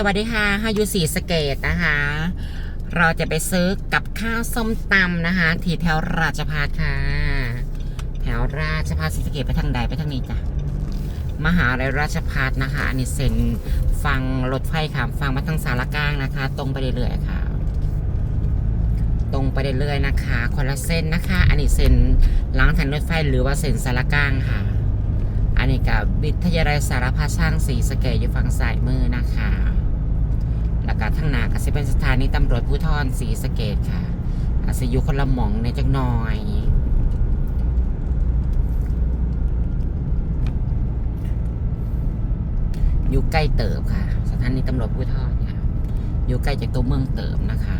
สวัสดีค่ะฮายุสีสเกตนะคะ เราจะไปซื้อกับข้าวส้มตำนะคะ ที่แถวราชพัฒค่ะ แถวราชพัฒสีสเกตไปทางใดไปทางนี้จ้ะ มหาลัยราชพัฒนะคะ อันนี้เซ็นฟังรถไฟค่ะ ฟังมาทางสารกลางนะคะ ตรงไปเรื่อยๆค่ะ ตรงไปเรื่อยๆนะคะ คนละเส้นนะคะ อันนี้เส้นหล้างทางรถไฟหรือว่าเส้นสารกลางค่ะอันนี้กับวิทยาลัยสารพัดช่างสีสเกตอยู่ฝั่งซ้ายมือนะคะ แล้วก็ทางหนาก็จะเป็นสถานีตำรวจภูธรสีสะเกตค่ะอาจจะอยู่คนละหม่องในจักหน่อยอยู่ใกล้เติบค่ะ สถานีตำรวจภูธรค่ะอยู่ใกล้จากตัวเมืองเติบนะคะ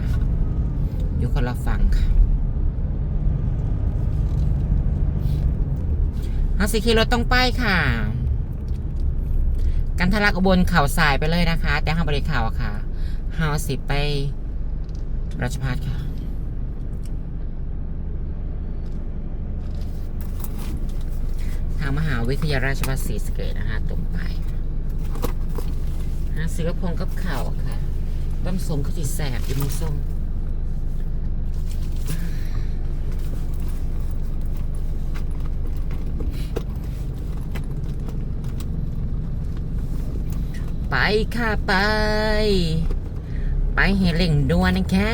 อยู่คนละฝั่งค่ะอาสิขี่รถต้องไปค่ะ กันทะลักอุบลเข่าสายไปเลยนะคะ แต่ห้ามบริเข่าค่ะ ห้าสิบไปราชพัฒค่ะ ทางมหาวิทยาราชภัฏศรีสะเกษนะคะตรงไปหาซื้อกระพงกับข่าวค่ะต้มสมข้าวจีแสบอยู่มือส้มไปค่ะไป ไปให้เร่งด่วนนะคะ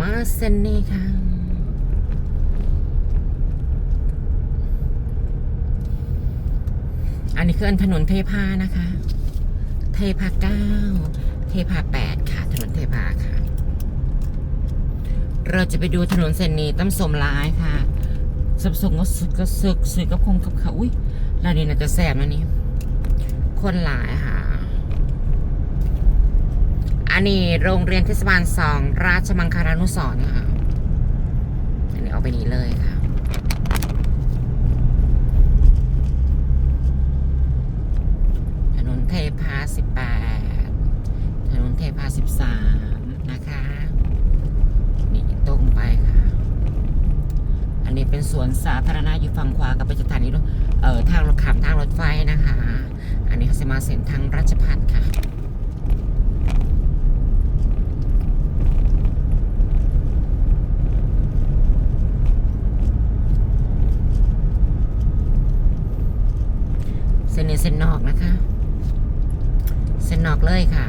มาเส้นนี้ค่ะ อั นี้คือถนนเทพานะคะ เทพาเก้า เทพาแปดค่ะ ถนนเทพาค่ะ เราจะไปดูถนนเส้นนี้ตั้มสมร้ายค่ะสับสงก็สึกก็สึกสึกกับคงกับเขาอุ้ยร้านนี้น่าจะแสบนะนี่ คนหลายค่ะ อันนี้โรงเรียนเทศบาลสองราชมังคลานุสรณ์ค่ะอันนี้เอาไปนี้เลยค่ะ ถนน เทพา18ถนนเทพา13นะคะ นี่ตรงไปค่ะ อันนี้เป็นสวนสาธารณะอยู่ฝั่งขวากับไปสถานีรถเอ่อทางรถขามทางรถไฟนะคะ อันนี้เขาจะมาเส้นทางราชพัฒค่ะเส้นนี้เส้นนอกนะคะ เส้นนอกเลยค่ะ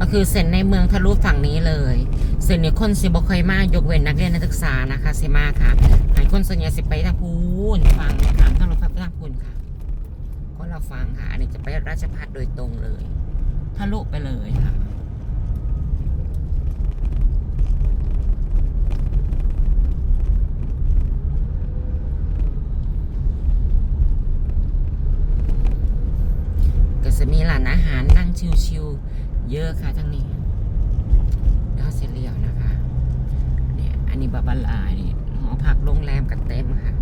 ก็คือเส้นในเมืองทะลุฝั่งนี้เลยเส้นนี้คนสิบค่อยมากยกเว้นนักเรียนนักศึกษานะคะสิมาค่ะหายคนส่วนใหญ่สิไปทางพูนฟังถามทางรถไฟทางพูนค่ะก็เราฟังค่ะอันนี้จะไปราชพัฒโดยตรงเลยทะลุไปเลยค่ะ ก็จะมีร้านอาหารนั่ง ชิวๆเยอะค่ะทั้งนี้แล้วเสเลียวนะคะเนี่ยอันนี้บาบาลานี่หอพักโรงแรมกันเต็มค่ะ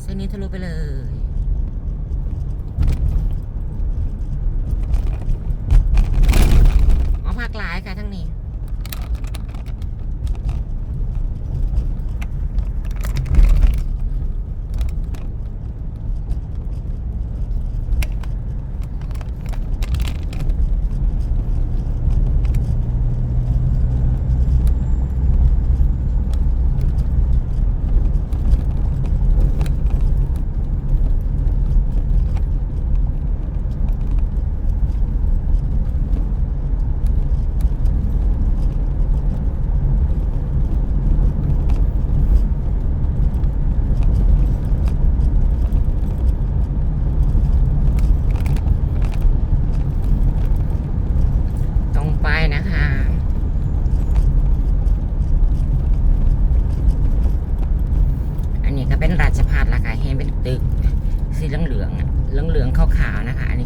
เส้นนี้ทะลุไปเลยหอพักหลายค่ะทั้งนี้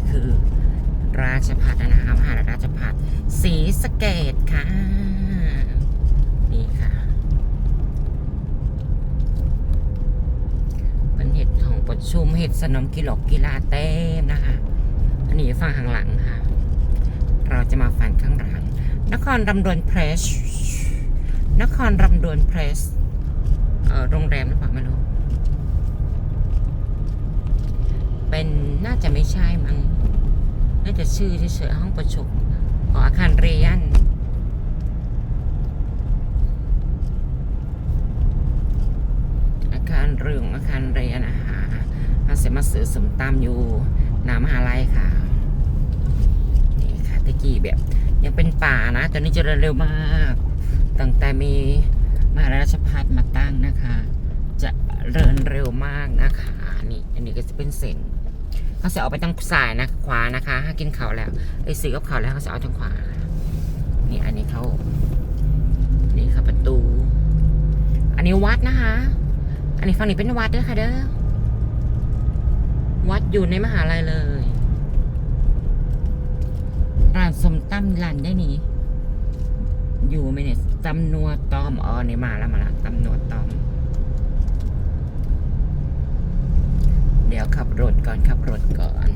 คือ ราชพัฒนะคะมหาราชพัฒสีสเกตค่ะ นี่ค่ะเป็นเห็ดของปดชุมเห็ดสนมกิโลกกีฬาเต้มนะคะ อันนี้ฝั่งข้างหลังค่ะ เราจะมาฝันข้างหลัง นครดำดวนเพรส นครดำดวนเพรสเออโรงแรมหรือเปล่าไม่รู้ เป็นน่าจะไม่ใช่มั้ง น่าจะชื่อเฉยๆห้องประชุมของอาคารเรียนอาคารเรืองอาคารเรียนนะคะอาเสมาซื้อสมตำอยู่นามหาลัยค่ะนี่ค่ะตะกี้แบบ ยังเป็นป่านะ ตอนนี้เจริญเร็วมากตั้งแต่มีมหาราชพัฒมาตั้งนะคะ จะเริญเร็วมากนะคะนี่อันนี้ก็จะเป็นเส้น เขาจะเอาไปทางซ้ายนะขวานะคะถ้ากินเขาแล้วไอ้ซื้อกับเขาแล้วเขาจะเอาทางขวา นี่อันนี้เขานี่ค่ะประตู อันนี้วัดนะคะ อันนี้ฝั่งนี้เป็นวัดเด้อค่ะเด้อวัดอยู่ในมหาลัยเลยร้านสมตั้มร้านได้นี่อยู่ไหมเนี่ยตำนัวตอมอ๋อนี่มาแล้วมาแล้วตำนัวตอม เดี๋ยวขับรถก่อนขับรถก่อน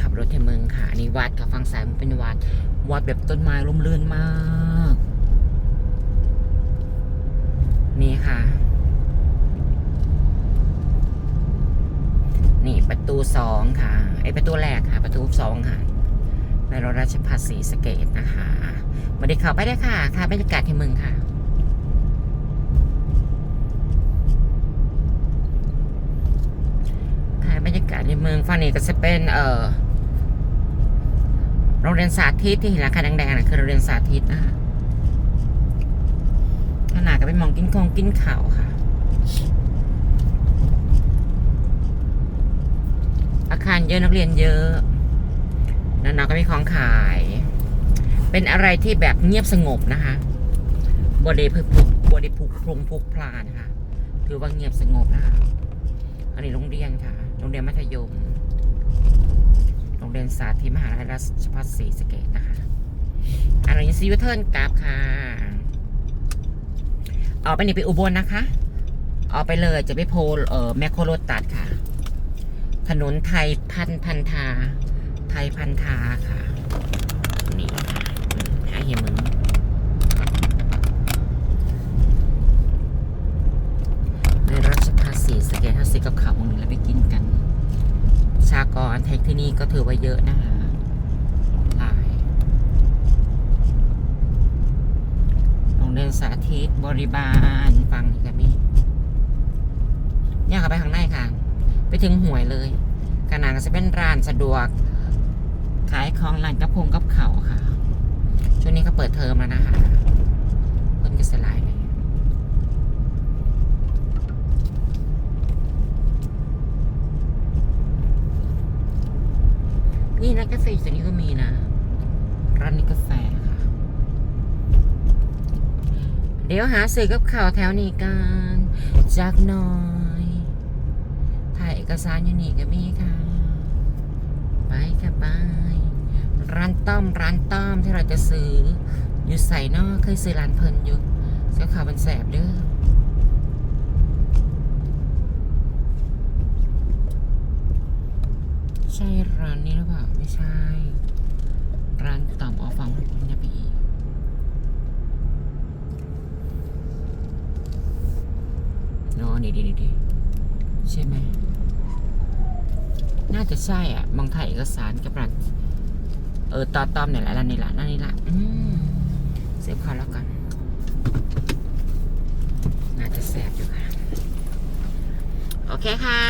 ขับรถที่เมืองค่ะอันนี่วัดกับฝั่งซ้ายมันเป็นวัด วัดแบบต้นไม้ร่มรื่นมาก นี่ค่ะ นี่ประตูสองค่ะไอประตูแรกค่ะ ประตูสองค่ะในรถราชพัฒสีสเกตนะคะมาด้เข้าไปได้ค่ะ ค่ะบรรยากาศที่เมืองค่ะบรรยากาศ ในเมืองฝั่งนี้ก็จะเป็นเอ่อโรงเรียนสาธิตที่เห็นราคาแดงๆนะคือโรงเรียนสาธิตนะคะขนาดก็เป็นมองกินคงกินข่าวค่ะ อาคารเยอะนักเรียนเยอะน้องก็มีของขาย เป็นอะไรที่แบบเงียบสงบนะคะบไดีพึกพุกบไดีพุกพรุงพุกพลานนะคะ ถือว่าเงียบสงบนะคะ อันนี้โรงเรียนค่ะ โรงเรียนมัธยม โรงเรียนสาธิตมหาลัยราชภัฏศรีสะเกษนะคะอันนี้ซีวิเทิร์นกราฟค่ะ ออกไปนี่ไปอุบลนะคะ ออกไปเลยจะไปโพลเอ่อแมคโครโรตัดค่ะ ถนนไทยพันพันธา ไทยพันธาค่ะ นี่ค่ะหาเฮียมึงในราชพัฒสีสะเกตทัศกับข่าวมึงนี้แล้วไปกินกัน ชากรไทยที่นี่ ก็ถือว่าเยอะนะคะหลายโรงเรียนสาธิตบริบาลฟังนี่ก็มีเนี่ยเข้าไปข้างในค่ะ ไปถึงหวยเลยขนาดก็จะเป็นร้านสะดวก ขายของร้านกระพงกับเขาค่ะ ช่วงนี้ก็เปิดเทอมแล้วนะคะคนก็สลายเลย นี่นะกาแฟอยู่งนี้ก็มีนะร้านนี้กาแฟค่ะ เดี๋ยวหาซื้อกับข่าวแถวนี้กันจากหน้อย ถ่ายเอกสารอยู่นี่ก็มีค่ะ ไปค่ะไปร้านต้อมร้านต้อมที่เราจะซื้อ อยู่ใส่นอกเคยซื้อร้านเพลินอยู่เสื้อขาวมันแสบเด้อ ใช่ร้านนี้หรือเปล่า ไม่ใช่ ร้านต่อมออฟังคุณยาปีเนาะนี่ดีดีดีใช่ไหม น่าจะใช่อะมองถ่ายเอกสารกับร้าเออต่อตอมเนี่ยแหละร้านนี้ละร้านนี้ละอืมเสียบเขาแล้วกัน น่าจะแสบอยู่ค่ะ โอเคค่ะ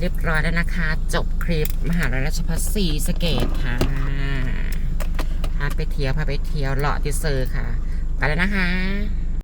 เรียบร้อยแล้วนะคะ จบคลิปมหาลัยราชภัฏสีสเกตค่ะพาไปเที่ยวพาไปเที่ยวเลาะติเซอร์ค่ะ ไปแล้วนะคะ